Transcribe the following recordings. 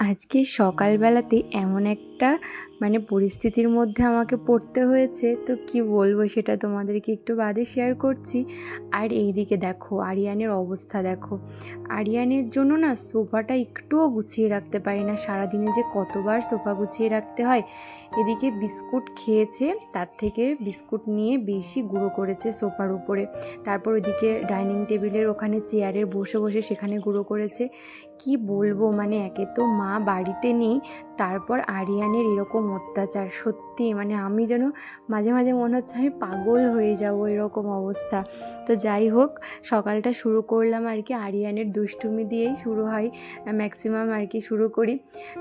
আজকে সকালবেলাতে এমন একটা মানে পরিস্থিতির মধ্যে আমাকে পড়তে হয়েছে, তো কি বলব সেটা তোমাদেরকে একটু বাদে শেয়ার করছি। আর এইদিকে দেখো, আরিয়ানের অবস্থা দেখো। আরিয়ানের জন্য না সোফাটা একটুও গুছিয়ে রাখতে পারি না। সারাদিনে যে কতবার সোফা গুছিয়ে রাখতে হয়, এদিকে বিস্কুট খেয়েছে, তার থেকে বিস্কুট নিয়ে বেশি গুঁড়ো করেছে সোফার উপরে। তারপর ওইদিকে ডাইনিং টেবিলের ওখানে চেয়ারে বসে বসে সেখানে গুঁড়ো করেছে। কি বলব মানে একে তো মা বাড়িতে নেই তারপর আরিয়ানের এরকম অত্যাচার, সত্যি মানে আমি যেন মাঝে মাঝে মনে হচ্ছে আমি পাগল হয়ে যাব এরকম অবস্থা। তো যাই হোক, সকালটা শুরু করলাম আর কি, আরিয়ানের দুষ্টুমি দিয়েই শুরু হয় ম্যাক্সিমাম আর কি শুরু করি।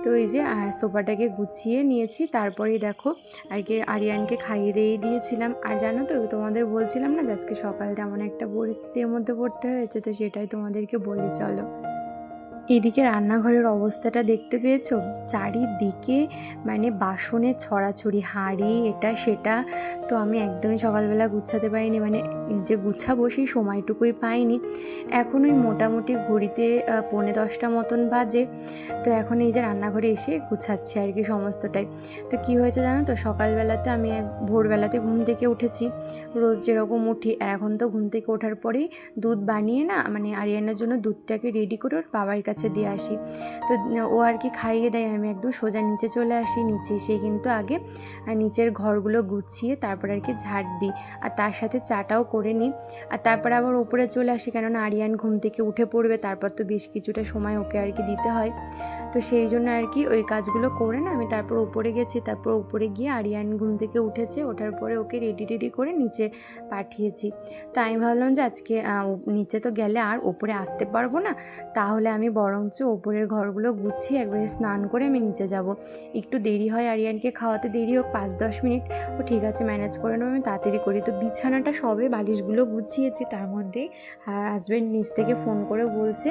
তো এই যে সোফাটাকে গুছিয়ে নিয়েছি, তারপরেই দেখো আর কি আরিয়ানকে খাইয়ে দিয়ে দিয়েছিলাম। আর জানো তো, তোমাদের বলছিলাম না যে আজকে সকালটা এমন একটা পরিস্থিতির মধ্যে পড়তে হয়েছে, তো সেটাই তোমাদেরকে বলি, চলো। এদিকে রান্নাঘরের অবস্থাটা দেখতে পেয়েছ? চারিদিকে মানে বাসনের ছড়াছড়ি, হাঁড়ি, এটা, সেটা। তো আমি একদমই সকালবেলা গুছাতে পারিনি মানে যে গুছাবো সেই সময়টুকুই পাইনি। এখন ওই মোটামুটি ঘড়িতে পৌনে দশটা মতন বাজে। তো এখন এই যে রান্নাঘরে এসে গুছাচ্ছি আর কি সমস্তটাই। তো কি হয়েছে জানো তো, সকালবেলাতে আমি ভোরবেলাতে ঘুম থেকে উঠেছি। রোজ যেরকম উঠি এখন তো ঘুম থেকে ওঠার পরেই দুধ বানিয়ে না মানে আরিয়ানের জন্য দুধটাকে রেডি করে ওর বাবার কাছে দিয়ে আসি। তো ও আর কি খাইয়ে দেয়, আমি একদম সোজা নিচে চলে আসি। নিচে এসে কিন্তু আগে নিচের ঘরগুলো গুছিয়ে তারপর আর কি ঝাড় দিই। আর তার সাথে চাটাও করে নিই। আর তারপর আবার ওপরে চলে আসি, কেননা আরিয়ান ঘুম থেকে উঠে পড়বে, তারপর তো বেশ কিছুটা সময় ওকে আর কি দিতে হয়। তো সেই জন্য আর কি ওই কাজগুলো করে না, আমি তারপর ওপরে গেছি। তারপর উপরে গিয়ে আরিয়ান ঘুম থেকে উঠেছে, ওঠার পরে ওকে রেডি রেডি করে নিচে পাঠিয়েছি। তো আমি ভাবলাম যে আজকে নিচে তো গেলে আর ওপরে আসতে পারব না। তাহলে আমি বরঞ্চ ওপরের ঘরগুলো গুছিয়ে একবারে স্নান করে আমি নিচে যাব। একটু দেরি হয় আরিয়ানকে খাওয়াতে, দেরি হোক পাঁচ দশ মিনিট। ও ঠিক আছে, ম্যানেজ করে নেব, আমি তাড়াতাড়ি করি। তো বিছানাটা সবে বালিশগুলো গুছিয়েছি, তার মধ্যেই হাজব্যান্ড নিচ থেকে ফোন করে বলছে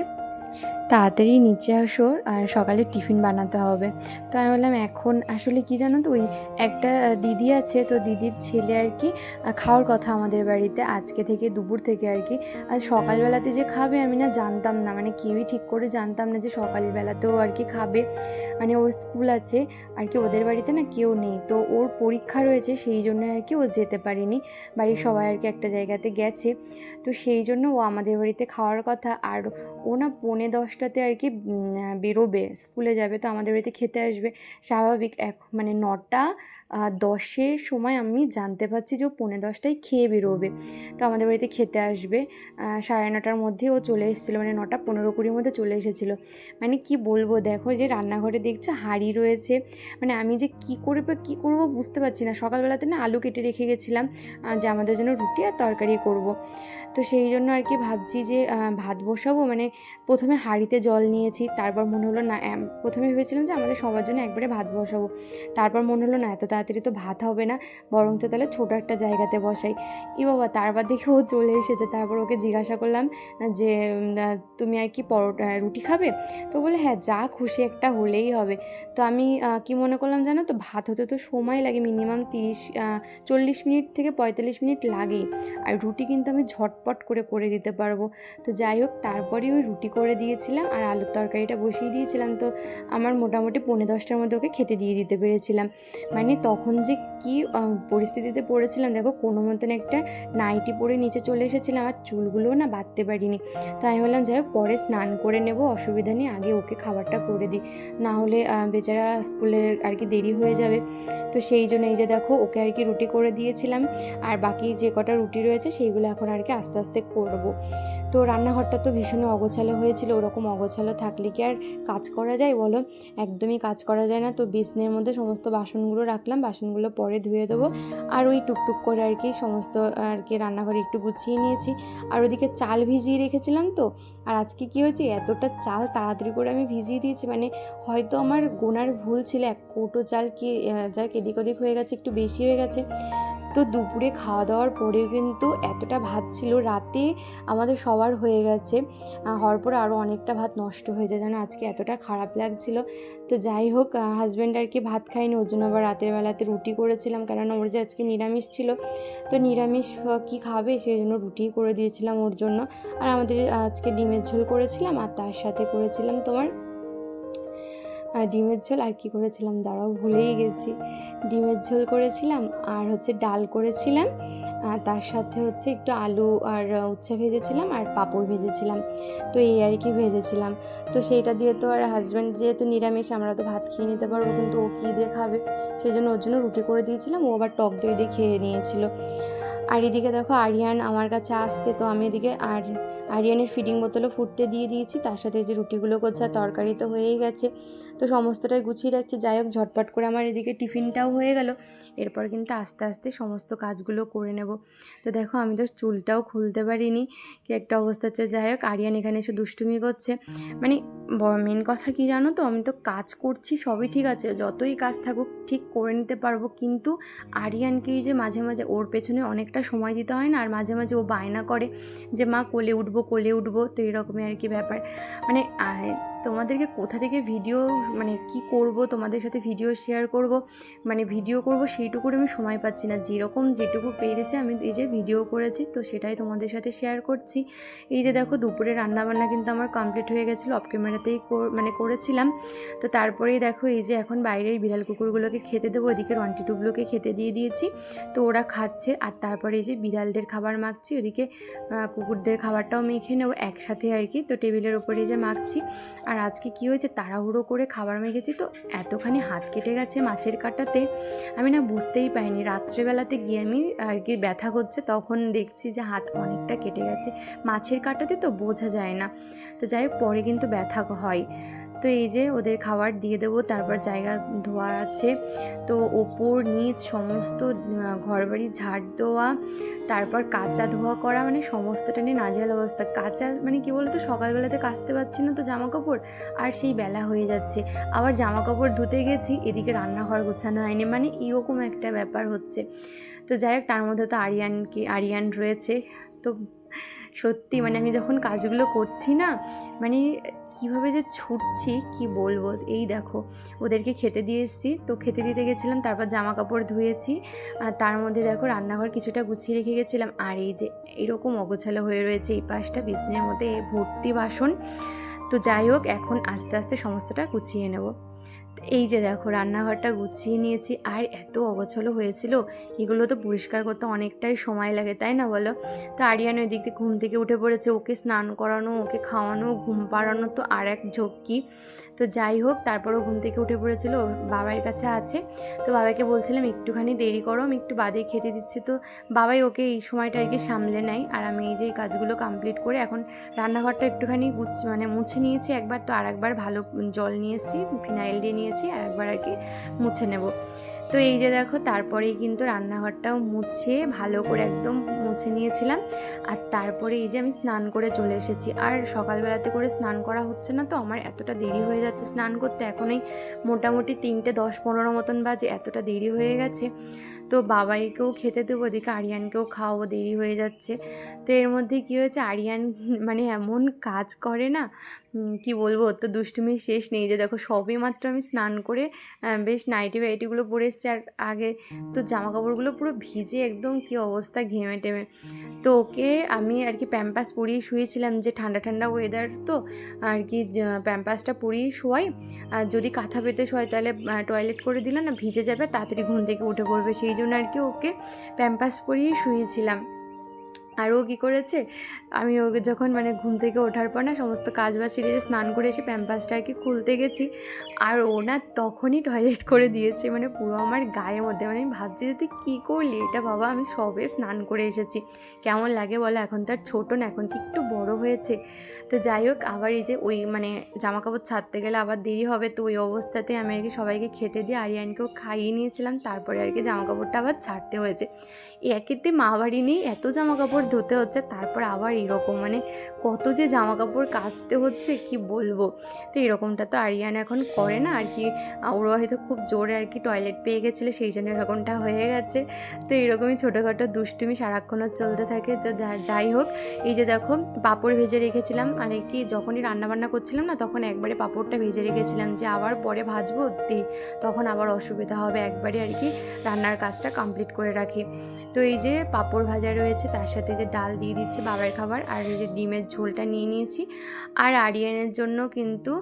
তাড়াতাড়ি নিচে আসো আর সকালে টিফিন বানাতে হবে। তো আমি বললাম, এখন আসলে কি জানো তো, ওই একটা দিদি আছে, তো দিদির ছেলে আর কি খাওয়ার কথা আমাদের বাড়িতে আজকে থেকে দুপুর থেকে আর কি। আর সকালবেলাতে যে খাবে আমি না জানতাম না মানে কেউই ঠিক করে জানতাম না যে সকালবেলাতেও আর কি খাবে। মানে ওর স্কুল আছে, আর কি ওদের বাড়িতে না কেউ নেই। তো ওর পরীক্ষা রয়েছে, সেই জন্য আর কি ও যেতে পারেনি। বাড়ির সবাই আর কি একটা জায়গাতে গেছে। তো সেই জন্য ও আমাদের বাড়িতে খাওয়ার কথা। আর ও না পৌনে দশটাতে আর কি বেরোবে, স্কুলে যাবে তো আমাদের বাড়িতে খেতে আসবে। স্বাভাবিক এক মানে নটা দশের সময় আমি জানতে পারছি যে ও পৌনে দশটায় খেয়ে বেরোবে। তো আমাদের বাড়িতে খেতে আসবে। সাড়ে নটার মধ্যে ও চলে এসেছিল মানে নটা পনেরো কুড়ির মধ্যে চলে এসেছিল। মানে কি বলব, দেখো যে রান্নাঘরে দেখছ হাঁড়ি রয়েছে। মানে আমি যে কি করে বা কী করব বুঝতে পারছি না। সকালবেলাতে না আলু কেটে রেখে গেছিলাম যে আমাদের জন্য রুটি আর তরকারি করব। তো সেই জন্য আর কি ভাবছি যে ভাত বসাবো। মানে প্রথমে হাঁড়িতে জল নিয়েছি, তারপর মনে হলো না প্রথমে ভেবেছিলাম যে আমাদের সবার জন্য একবারে ভাত বসাবো। তারপর মনে হলো না, এত তাড়াতাড়ি তো ভাত হবে না, বরঞ্চ তাহলে ছোটো একটা জায়গাতে বসাই। ই বাবা, তারপর দেখে ও চলে এসেছে। তারপর ওকে জিজ্ঞাসা করলাম যে তুমি আর কি পরোটা রুটি খাবে? তো বলে হ্যাঁ যা খুশি একটা হলেই হবে। তো আমি কি মনে করলাম জানো তো, ভাত হতে তো সময় লাগে মিনিমাম তিরিশ চল্লিশ মিনিট থেকে পঁয়তাল্লিশ মিনিট লাগেই। আর রুটি কিন্তু আমি ঝটপট করে করে দিতে পারব। তো যাই হোক, তারপরে ওই রুটি করে দিয়েছিলাম আর আলুর তরকারিটা বসিয়ে দিয়েছিলাম। তো আমার মোটামুটি পৌনে দশটার মধ্যে ওকে খেতে দিয়ে দিতে পেরেছিলাম। মানে তখন যে কি পরিস্থিতিতে পড়েছিলাম, দেখো কোনো মতন একটা নাইটি পরে নিচে চলে এসেছিলাম আর চুলগুলোও না বাঁধতে পারিনি। তো আমি বললাম, যাই হোক, পরে স্নান করে নেব, অসুবিধা নেই, আগে ওকে খাবারটা করে দিই। না হলে বেচারা স্কুলের আর কি দেরি হয়ে যাবে। তো সেই জন্য এই যে দেখো, ওকে আর কি রুটি করে দিয়েছিলাম। আর বাকি যে কটা রুটি রয়েছে, সেইগুলো এখন আর কি আস্তে আস্তে করব। তো রান্নাঘরটা তো ভীষণ অগোছালো হয়েছিল, ওরকম অগোছালো থাকলে কি আর কাজ করা যায় বলো? একদমই কাজ করা যায় না। তো বেসনের মধ্যে সমস্ত বাসনগুলো রাখলাম, বাসনগুলো পরে ধুয়ে দেবো। আর ওই টুকটুক করে আর কি সমস্ত আর কি রান্নাঘরে একটু গুছিয়ে নিয়েছি। আর ওদিকে চাল ভিজিয়ে রেখেছিলাম তো, আর আজকে কি হয়েছে? এতটা চাল তাড়াতাড়ি করে আমি ভিজিয়ে দিয়েছি মানে হয়তো আমার গোনার ভুল ছিল, এক কৌটো চাল কি যাক এদিক ওদিক হয়ে গেছে, একটু বেশি হয়ে গেছে। তো দুপুরে খাওয়া দাওয়ার পরেও কিন্তু এতটা ভাত ছিল, রাতে আমাদের সবার হয়ে গেছে। হওয়ার পরে আরও অনেকটা ভাত নষ্ট হয়ে যায়, যেন আজকে এতটা খারাপ লাগছিল। তো যাই হোক হাজব্যান্ড আর কি ভাত খাইনি ওর জন্য আবার রাতের বেলাতে রুটি করেছিলাম, কেননা ওর যে আজকে নিরামিষ ছিল। তো নিরামিষ কি খাবে? সেই জন্য রুটিই করে দিয়েছিলাম ওর জন্য। আর আমাদের আজকে ডিমের ঝোল করেছিলাম, আর তার সাথে করেছিলাম তোমার? আহ, ডিমের ঝোল আর কি করেছিলাম? দাঁড়াও ভুলেই গেছি। ডিমের ঝোল করেছিলাম আর হচ্ছে ডাল করেছিলাম। আর তার সাথে হচ্ছে একটু আলু আর উচ্ছে ভেজেছিলাম আর পাঁপড় ভেজেছিলাম। তো এই আর কি ভেজেছিলাম। তো সেইটা দিয়ে তো আর হাজব্যান্ড যেহেতু নিরামিষ আমরা তো ভাত খেয়ে নিতে পারব কিন্তু ও কী দিয়ে খাবে? সেই জন্য ওর জন্য রুটি করে দিয়েছিলাম। ও আবার টক দই দিয়ে খেয়ে নিয়েছিল। আর এদিকে দেখো আরিয়ান আমার কাছে আসছে তো আমি এদিকে আর আরিয়ানের ফিডিং বোতলও ফুটতে দিয়ে দিয়েছি। তার সাথে যে রুটিগুলো করছে, আর তরকারি তো হয়েই গেছে। তো সমস্তটাই গুছিয়ে রাখছি। যাই হোক, ঝটপট করে আমার এদিকে টিফিনটাও হয়ে গেল। এরপর কিন্তু আস্তে আস্তে সমস্ত কাজগুলো করে নেব। তো দেখো, আমি তো চুলটাও খুলতে পারিনি। কি একটা অবস্থা হচ্ছে। যাই হোক, আরিয়ান এখানে এসে দুষ্টুমি করছে। মানে মেন কথা কি জানো তো? আমি তো কাজ করছি, সবই ঠিক আছে। যতই কাজ থাকুক, ঠিক করে নিতে পারব। কিন্তু আরিয়ানকেই যে মাঝে মাঝে ওর পেছনে অনেকটা সময় দিতে হয় না। আর মাঝে মাঝে ও বায়না করে যে, মা, কোলে উঠবো কোলে উঠবো তো এরকমই আর কি ব্যাপার। মানে তোমাদেরকে কোথা থেকে ভিডিও মানে কি করব, তোমাদের সাথে ভিডিও শেয়ার করব মানে ভিডিও করব সেইটুকুর আমি সময় পাচ্ছি না। যেরকম যেটুকু পেরেছে, আমি এই যে ভিডিও করেছি, তো সেটাই তোমাদের সাথে শেয়ার করছি। এই যে দেখো, দুপুরে রান্নাবান্না কিন্তু আমার কমপ্লিট হয়ে গেছিল অফ ক্যামেরাতেই মানে করেছিলাম। তো তারপরেই দেখো, এই যে এখন বাইরের বিড়াল কুকুরগুলোকে খেতে দেবো, ওদিকে রন্টি টুবলোকে খেতে দিয়ে দিয়েছি। তো ওরা খাচ্ছে, আর তারপরে এই যে বিড়ালদের খাবার মাখছি, ওদিকে কুকুরদের খাবারটাও মেখে নেব, একসাথে আর কি। তো টেবিলের ওপরে যে মাখছি। আর আজকে কী হয়েছে তাড়াহুড়ো করে খাবার মেখেছি তো? এতখানি হাত কেটে গেছে মাছের কাটাতে। আমি না বুঝতেই পাইনি রাত্রেবেলাতে গিয়ে আমি আর কি ব্যথা করছে, তখন দেখছি যে হাত অনেকটা কেটে গেছে। মাছের কাটাতে তো বোঝা যায় না। তো যাই হোক, পরে কিন্তু ব্যথা হয়। তো এই যে ওদের খাবার দিয়ে দেবো, তারপর জায়গা ধোয়া আছে। তো ওপর, নিচ সমস্ত ঘর বাড়ি ঝাড় দেওয়া, তারপর কাঁচা ধোয়া করা মানে সমস্তটা নিয়ে নাজেহাল অবস্থা। কাঁচা মানে কি বলতো, সকালবেলাতে কাচতে পারছি না তো জামা কাপড় আর সেই বেলা হয়ে যাচ্ছে। আবার জামা কাপড় ধুতে গেছি, এদিকে রান্নাঘর গোছানো হয়নি মানে এরকম একটা ব্যাপার হচ্ছে। তো যাই হোক, তার মধ্যে তো আরিয়ানকে, আরিয়ান রয়েছে। তো সত্যি মানে আমি যখন কাজগুলো করছি না মানে কীভাবে যে ছুটছি, কি বলব? এই দেখো, ওদেরকে খেতে দিয়ে এসেছি। তো খেতে দিতে গেছিলাম, তারপর জামা কাপড় ধুয়েছি। আর তার মধ্যে দেখো, রান্নাঘর কিছুটা গুছিয়ে রেখে গেছিলাম। আর এই যে এরকম অগোছালো হয়ে রয়েছে এই পাশটা বিছনের মধ্যে ভর্তি বাসন। তো যাই হোক, এখন আস্তে আস্তে সমস্তটা গুছিয়ে নেব। এই যে দেখো, রান্নাঘরটা গুছিয়ে নিয়েছি আর এত অগোছলো হয়েছিল, এগুলো তো পরিষ্কার করতে অনেকটাই সময় লাগে, তাই না বলো? তো আরিয়ান ওই দিক থেকে ঘুম থেকে উঠে পড়েছে, ওকে স্নান করানো, ওকে খাওয়ানো, ঘুম পাড়ানো তো আর এক ঝক্কি। তো যাই হোক, তারপরও ঘুম থেকে উঠে পড়েছিল বাবার কাছে আছে। তো বাবাকে বলছিলাম, একটুখানি দেরি করো, আমি একটু বাদে খেতে দিচ্ছি। তো বাবাই ওকে এই সময়টা আর কি সামলে নেয় আর আমি এই যে এই কাজগুলো কমপ্লিট করে এখন রান্নাঘরটা একটুখানি গুছ মানে মুছে নিয়েছি। একবার তো আর একবার ভালো জল নিয়ে এসেছি ফিনাইল দিয়ে নিয়েছি আর একবার আর কি মুছে নেব। তো এই যে দেখো, তারপরেই কিন্তু রান্নাঘরটাও মুছে ভালো করে একদম মুছে নিয়েছিলাম। আর তারপরে এই যে আমি স্নান করে চলে এসেছি। আর সকালবেলাতে করে স্নান করা হচ্ছে না তো, আমার এতটা দেরি হয়ে যাচ্ছে স্নান করতে। এখনই মোটামুটি তিনটে দশ পনেরো মতন বাজে, এতটা দেরি হয়ে গেছে। তো বাবাইকেও খেতে দেবো, ওদিকে আরিয়ানকেও খাওয়াবো, দেরি হয়ে যাচ্ছে। তো এর মধ্যে কী হয়েছে, আরিয়ান মানে এমন কাজ করে না কি বলব তো দুষ্টুমির শেষ নেই। যে দেখো, সবই মাত্র আমি স্নান করে বেশ নাইটি ফাইটিগুলো পরে এসছি। আর আগে তো জামা কাপড়গুলো পুরো ভিজে একদম কি অবস্থা, ঘেমে টেমে। তো ওকে আমি আর কি প্যাম্পাস পরিয়ে শুয়েছিলাম যে ঠান্ডা ঠান্ডা ওয়েদার তো, আর কি প্যাম্পাসটা পরিয়ে শোয়াই। আর যদি কাঁথা পেতে শোয়, তাহলে টয়লেট করে দিলে না ভিজে যাবে, তাড়াতাড়ি ঘুম থেকে উঠে পড়বে সেই জন্য আর কি ওকে প্যাম্পাস পরিয়ে শুয়েছিলাম। আর ও কী করেছে? আমি ওকে যখন মানে ঘুম থেকে ওঠার পর না সমস্ত কাজ বাজ সেরে স্নান করে এসে প্যাম্পাসটা আর কি খুলতে গেছি, আর ও না তখনই টয়লেট করে দিয়েছে মানে পুরো আমার গায়ের মধ্যে। মানে আমি ভাবছি যে তুই কী করলি? এটা বাবা আমি সবে স্নান করে এসেছি। কেমন লাগে বলো? এখন তো আর ছোটো না, এখন তো একটু বড় হয়েছে। তো যাই হোক, আবার এই যে ওই মানে জামা কাপড় ছাড়তে গেলে আবার দেরি হবে, তো ওই অবস্থাতে আমি আর কি সবাইকে খেতে দিয়ে আরিয়ানকেও খাইয়ে নিয়েছিলাম। তারপরে আর কি জামা কাপড়টা আবার ছাড়তে হয়েছে। একেতে মা বাড়ি নেই, এত জামা কাপড় ধুতে হচ্ছে, তারপর আবার এরকম। মানে কত যে জামা কাপড় কাচতে হচ্ছে, কি বলব? তো এরকমটা তো আরিয়ান এখন করে না আর কি। ওরা হয়তো খুব জোরে আর কি টয়লেট পেয়ে গেছিল, সেই জন্য এরকমটা হয়ে গেছে। তো এরকমই ছোটোখাটো দুষ্টুমি সারাক্ষণ চলতে থাকে। তো যাই হোক, এই যে দেখো, পাঁপড় ভেজে রেখেছিলাম। আর কি, যখনই রান্নাবান্না করছিলাম না, তখন একবারে পাঁপড়টা ভেজে রেখেছিলাম যে, আবার পরে ভাজবো? দি, তখন আবার অসুবিধা হবে। একবারে আর কি রান্নার কাজটা কমপ্লিট করে রাখি। তো এই যে পাঁপড় ভাজা রয়েছে, তার সাথে যে ডাল দিয়ে দিচ্ছি বাবার খাবার আর এই যে ডিমের ঝোলটা নিয়ে নিয়েছি। আর আরিয়ানের জন্য কিন্তু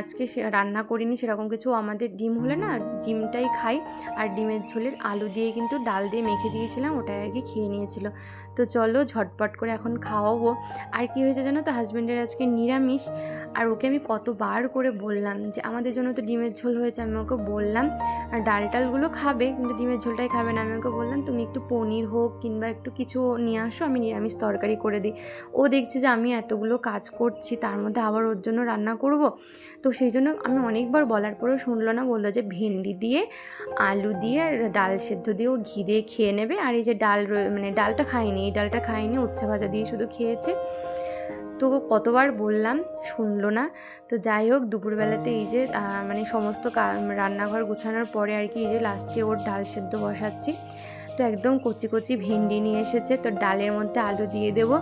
আজকে রান্না করিনি সেরকম কিছু। আমাদের ডিম হলে না ডিমটাই খাই আর ডিমের ঝোলের আলু দিয়ে কিন্তু ডাল দিয়ে মেখে দিয়েছিলাম, ওটাই আর কি খেয়ে নিয়েছিল। তো চলো ঝটপট করে এখন খাওয়াবো। আর কি হয়েছে জানো তো হাজব্যান্ডের আজকে নিরামিষ। আর ওকে আমি কতবার করে বললাম যে, আমাদের জন্য তো ডিমের ঝোল হয়েছে, আমি ওকে বললাম, আর ডাল টালগুলো খাবে, কিন্তু ডিমের ঝোলটাই খাবে না। আমি ওকে বললাম, তুমি একটু পনির হোক কিংবা একটু কিছু নিয়ে আসো আমি নিরামিষ তরকারি করে দিই। ও দেখছে যে আমি এতগুলো কাজ করছি, তার মধ্যে আবার ওর জন্য রান্না করব। তো সেই জন্য আমি অনেকবার বলার পরেও শুনলো না, বলল যে ভেন্ডি দিয়ে, আলু দিয়ে আর ডাল সেদ্ধ দিয়ে ও ঘি দিয়ে খেয়ে নেবে। আর এই যে ডাল মানে ডালটা খায়নি, এই ডালটা খায়নি, উচ্ছে ভাজা দিয়ে শুধু খেয়েছে। তো কতবার বললাম, শুনলো না। তো যাই হোক, দুপুরবেলাতে এই যে মানে সমস্ত রান্নাঘর গুছানোর পরে আর কি এই যে লাস্টে ওর ডাল সেদ্ধ বসাচ্ছি। তো একদম কচি কচি ভেন্ডি নিয়ে এসেছে, তো ডালের মধ্যে আলু দিয়ে দেবো।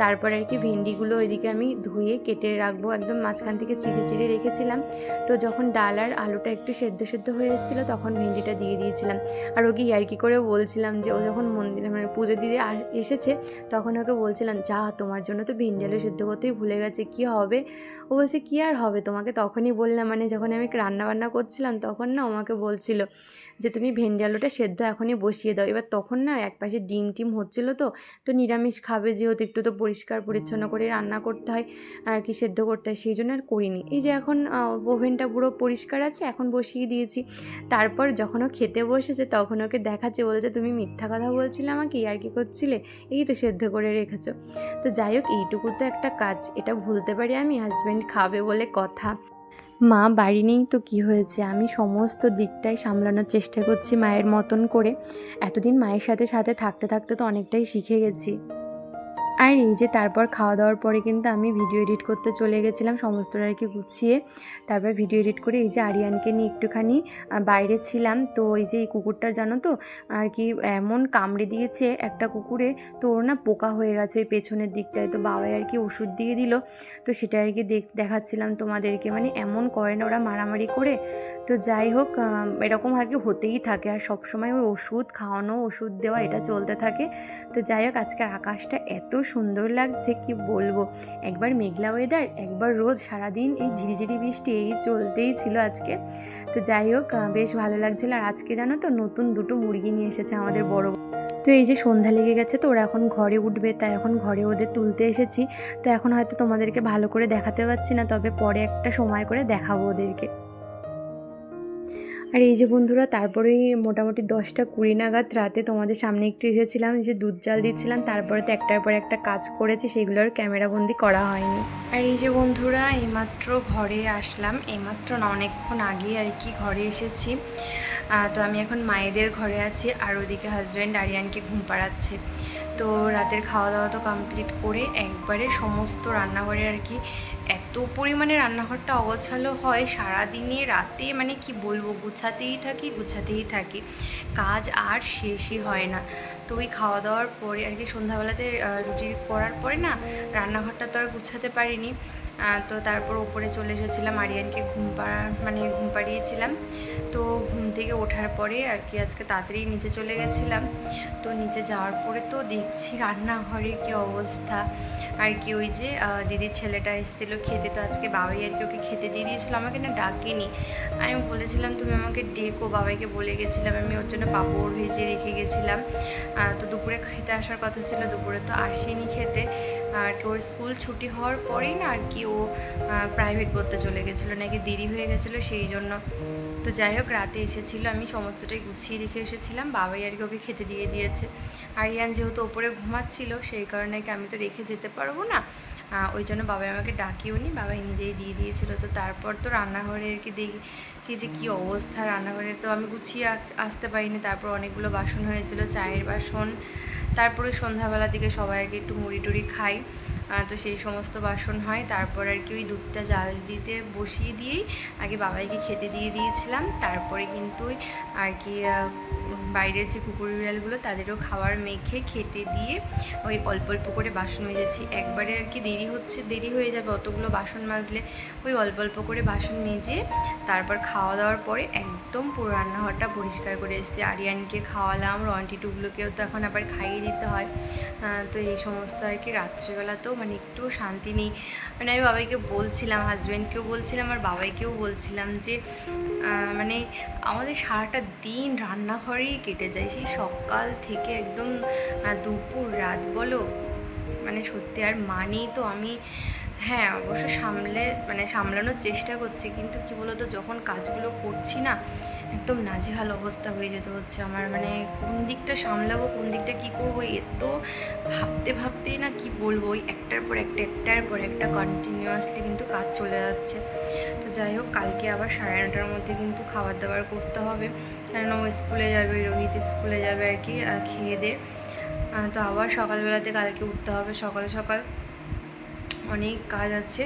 তারপর আর কি ভেন্ডিগুলো ওইদিকে আমি ধুয়ে কেটে রাখব, একদম মাঝখান থেকে চিড়ে চিড়ে রেখেছিলাম। তো যখন ডাল আর আলুটা একটু সেদ্ধ সেদ্ধ হয়ে এসেছিল, তখন ভেন্ডিটা দিয়ে দিয়েছিলাম। আর ওকে ইয়ার্কি করে বলছিলাম যে, ও যখন মন্দিরে মানে পুজো দিতে এসেছে, তখন ওকে বলছিলাম, যা, তোমার জন্য তো ভেন্ডি আলু সেদ্ধ করতেই ভুলে গেছে, কি হবে? ও বলছে, কি আর হবে? তোমাকে তখনই বললাম। মানে যখন আমি রান্না বান্না করছিলাম, তখন না আমাকে বলছিল যে, তুমি ভেন্ডি আলুটা সেদ্ধ এখনই বসিয়ে দাও। এবার তখন না এক পাশে ডিম টিম হচ্ছিল তো তো নিরামিষ খাবে যেহেতু একটু তো পরিষ্কার পরিচ্ছন্ন করে রান্না করতে হয় আর কি সেদ্ধ করতে হয় সেই জন্য আর করিনি। এই যে এখন ওভেনটা পুরো পরিষ্কার আছে এখন বসিয়ে দিয়েছি। তারপর যখন ও খেতে বসেছে তখন ওকে দেখাচ্ছে বলছে তুমি মিথ্যা কথা বলছিলে আমাকে আর কি করছিলে? এই তো সেদ্ধ করে রেখেছো। তো যাই হোক এইটুকু তো একটা কাজ এটা ভুলতে পারি আমি হাজব্যান্ড খাবে বলে কথা। মা, বাড়ি নেই তো কি হয়েছে? আমি সমস্ত দিকটাই সামলানোর চেষ্টা করছি মায়ের মতন করে। এতদিন মায়ের সাথে সাথে থাকতে থাকতে তো অনেকটাই শিখে গেছি। আর এই যে তারপর খাওয়া দাওয়ার পরে কিন্তু আমি ভিডিও এডিট করতে চলে গেছিলাম সমস্তটা আর কি গুছিয়ে। তারপর ভিডিও এডিট করে এই যে আরিয়ানকে নিয়ে একটুখানি বাইরে ছিলাম। তো এই যে এই কুকুরটা জানো তো, আর কি এমন কামড়ে দিয়েছে একটা কুকুরে, তো ওর না পোকা হয়ে গেছে ওই পেছনের দিকটায়। তো বাবাই আর কি ওষুধ দিয়ে দিল। তো সেটা আর কি দেখ, দেখাচ্ছিলাম তোমাদেরকে। মানে এমন করে না ওরা মারামারি করে। তো যাই হোক এরকম আর কি হতেই থাকে। আর সবসময় ওই ওষুধ, খাওয়ানো ওষুধ দেওয়া এটা চলতে থাকে। তো যাই হোক, আজকের আকাশটা এত সুন্দর লাগছে, কি বলব? একবার মেঘলা ওয়েদার একবার রোদ, সারাদিন এই ঝিরিঝিরি বৃষ্টি, এই চলতেই ছিল আজকে। তো যাই হোক বেশ ভালো লাগছিল। আর আজকে জানো তো, নতুন দুটো মুরগি নিয়ে এসেছে আমাদের বড় তো এই যে সন্ধ্যা লেগে গেছে, তো ওরা এখন ঘরে উঠবে, তাই এখন ঘরে ওদের তুলতে এসেছি। তো এখন হয়তো তোমাদেরকে ভালো করে দেখাতে পারছি না, তবে পরে একটা সময় করে দেখাবো ওদেরকে। আর এই যে বন্ধুরা তারপরে মোটামুটি দশটা কুড়ি নাগাদ রাতে তোমাদের সামনে একটু এসেছিলাম যে দুধ জাল দিচ্ছিলাম, তারপরে তো একটার পর একটা কাজ করেছি, সেগুলোর ক্যামেরাবন্দি করা হয়নি। আর এই যে বন্ধুরা, এইমাত্র ঘরে আসলাম, এইমাত্র না, অনেকক্ষণ আগে আর কি ঘরে এসেছি। তো আমি এখন মায়েদের ঘরে আছি, আর ওদিকে হাজব্যান্ড আরিয়ানকে ঘুম পাড়াচ্ছে। তো রাতের খাওয়া দাওয়া তো কমপ্লিট করে একবারে সমস্ত রান্নাঘরে আর কি এত পরিমাণে রান্নাঘরটা অগোছালো হয়, সারাদিনে রাতে মানে কি বলব, গুছাতেই থাকি গুছাতেই থাকি, কাজ আর শেষই হয় না। তো ওই খাওয়া দাওয়ার পরে আর কি সন্ধ্যাবেলাতে রুটি করার পরে না রান্নাঘরটা তো আর গুছাতে পারিনি তো তারপর উপরে চলে এসেছিলাম, আরিয়ানকে ঘুম পাড়া মানে ঘুম পাড়িয়েছিলাম। তো ঘুম থেকে ওঠার পরে আর কি আজকে তাড়াতাড়ি নিচে চলে গেছিলাম। তো নিচে যাওয়ার পরে তো দেখছি রান্নাঘরে কি অবস্থা। আর কি ওই যে দিদির ছেলেটা এসেছিল খেতে, তো আজকে বাবাই আর কি ওকে খেতে দিয়ে দিয়েছিলো, আমাকে না ডাকেনি। আমি বলেছিলাম, তুমি আমাকে ডেকো, বাবাইকে বলে গেছিলাম, আমি ওর জন্য পাঁপড় ভেজে রেখে গেছিলাম। তো দুপুরে খেতে আসার কথা ছিল, দুপুরে তো আসেনি খেতে। আর কি ওর স্কুল ছুটি হওয়ার পরেই না আর কি ও প্রাইভেট পড়তে চলে গেছিল, নাকি দেরি হয়ে গেছিল সেই জন্য। তো যাই হোক, রাতে এসেছিল, আমি সমস্তটাই গুছিয়ে রেখে এসেছিলাম। বাবাই আর কি ওকে খেতে দিয়ে দিয়েছে। আরিয়ান যেহেতু ওপরে ঘুমাচ্ছিল, সেই কারণে কি আমি তো রেখে যেতে পারব না। ওই জন্য বাবাই আমাকে ডাকিও নি, বাবাই নিজেই দিয়ে দিয়েছিল। তো তারপর তো রান্নাঘরে আর কি দেখি, কি যে কী অবস্থা। রান্নাঘরে তো আমি গুছিয়ে আসতে পারিনি। তারপর অনেকগুলো বাসন হয়েছিল, চায়ের বাসন। তারপরে সন্ধ্যাবেলার দিকে সবাই আর কি একটু মুড়ি টুড়ি খাই। তো সেই সমস্ত বাসন হয়। তারপর আর কি ওই দুধটা জাল দিতে বসিয়ে দিয়েই আগে বাবাইকে খেতে দিয়ে দিয়েছিলাম। তারপরে কিন্তু আর কি বাইরের যে কুকুর বিড়ালগুলো তাদেরও খাবার মেখে খেতে দিয়ে ওই অল্প অল্প করে বাসন মেজেছি। একবারে আর কি দেরি হচ্ছে, দেরি হয়ে যাবে অতগুলো বাসন মাজলে। ওই অল্প অল্প করে বাসন মেজে তারপর খাওয়া দাওয়ার পরে একদম পুরো রান্নাঘরটা পরিষ্কার করে এসেছি। আরিয়ানকে খাওয়ালাম, রন্টি টুগুলোকেও তো এখন আবার খাইয়ে দিতে হয়। তো এই সমস্ত আর কি রাত্রিবেলাতেও মানে একটু শান্তি নেই। মানে আমি বাবাইকে বলছিলাম হাজব্যান্ডকেও বলছিলাম আর বাবাইকেও বলছিলাম যে মানে আমাদের সারাটা দিন রান্নাঘরেই কেটে যায়। সেই সকাল থেকে একদম দুপুর রাত বলো মানে সত্যি আর মানেই তো আমি হ্যাঁ অবশ্য সামলে মানে সামলানোর চেষ্টা করছি, কিন্তু কি বলতো, যখন কাজগুলো করছি না, একদম নাজেহাল অবস্থা হয়ে যেতে হচ্ছে আমার। মানে কোন দিকটা সামলাবো, কোন দিকটা কি করব এত ভাবতে, ভাবতেই না বলব ওই একটার পর একটা একটার পর একটা কন্টিনিউয়াসলি কিন্তু কাজ চলে যাচ্ছে। তো যাই হোক কালকে আবার সাড়ে নটার মধ্যে কিন্তু খাবার দাবার করতে হবে। কেননা ও স্কুলে যাবে রোহিত স্কুলে যাবে আর কি খেয়ে দে। আহ, তো আবার সকালবেলাতে কালকে উঠতে হবে সকাল সকাল। অনেক কাজ আছে।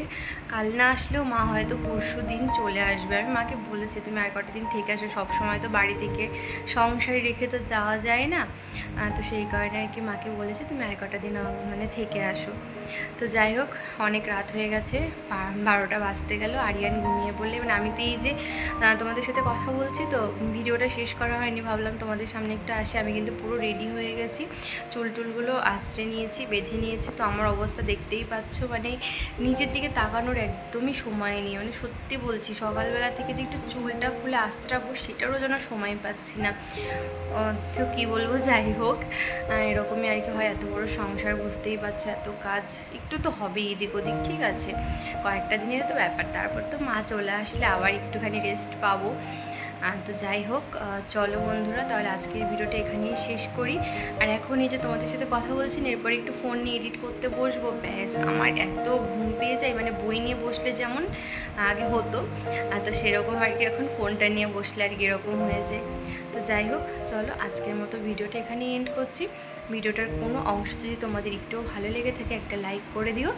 কাল না আসলেও মা হয়তো পরশু দিন চলে আসবে। আমি মাকে বলেছি, তুমি আর কটা দিন থেকে আসো সব সময় তো বাড়ি থেকে সংসারে রেখে তো যাওয়া যায় না। তো সেই কারণে আর কি মাকে বলেছি, তুমি আর কটা দিন মানে থেকে আসো। তো যাই হোক, অনেক রাত হয়ে গেছে বারোটা বাজতে গেল, আরিয়ান ঘুমিয়ে পড়লে। মানে আমি তো এই যে তোমাদের সাথে কথা বলছি তো, ভিডিওটা শেষ করা হয়নি, ভাবলাম তোমাদের সামনে একটু আসে। আমি কিন্তু পুরো রেডি হয়ে গেছি, চুল টুলগুলো আশ্রে নিয়েছি, বেঁধে নিয়েছি। তো আমার অবস্থা দেখতেই পাচ্ছ মানে নিচের দিকে তাকানোর একদমই সময় নেই। মানে সত্যি বলছি, সকালবেলা থেকে যে একটু চুলটা খুলে আশ্রাবো সেটারও যেন সময় পাচ্ছি না। তো কী বলব, যাই হোক এরকমই আর কি হয়। এত বড় সংসার, বুঝতেই পারছ, এত কাজ। একটু তো হবেই এদিক ওদিক, ঠিক আছে? কয়েকটা দিনের তো ব্যাপার। তারপর তো মা চলে আসলে আবার একটুখানি রেস্ট পাবো। আহ, তো যাই হোক চলো বন্ধুরা তাহলে আজকের ভিডিওটা এখানেই শেষ করি। আর এখন এই যে তোমাদের সাথে কথা বলছি এরপরে একটু ফোন নিয়ে এডিট করতে বসবো। ব্যাস আমার এত ঘুম পেয়ে যায় মানে বই নিয়ে বসলে যেমন আগে হতো। তো সেরকম আর কি এখন ফোনটা নিয়ে বসলে আর কি এরকম হয়ে যায়। তো যাই হোক চলো আজকের মতো ভিডিওটা এখানেই এন্ড করছি। ভিডিওটার কোনো অংশ যদি তোমাদের একটুও ভালো লেগে থাকে একটা লাইক করে দিও।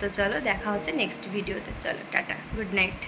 তো চলো দেখা হচ্ছে নেক্সট ভিডিওতে চলো টাটা গুড নাইট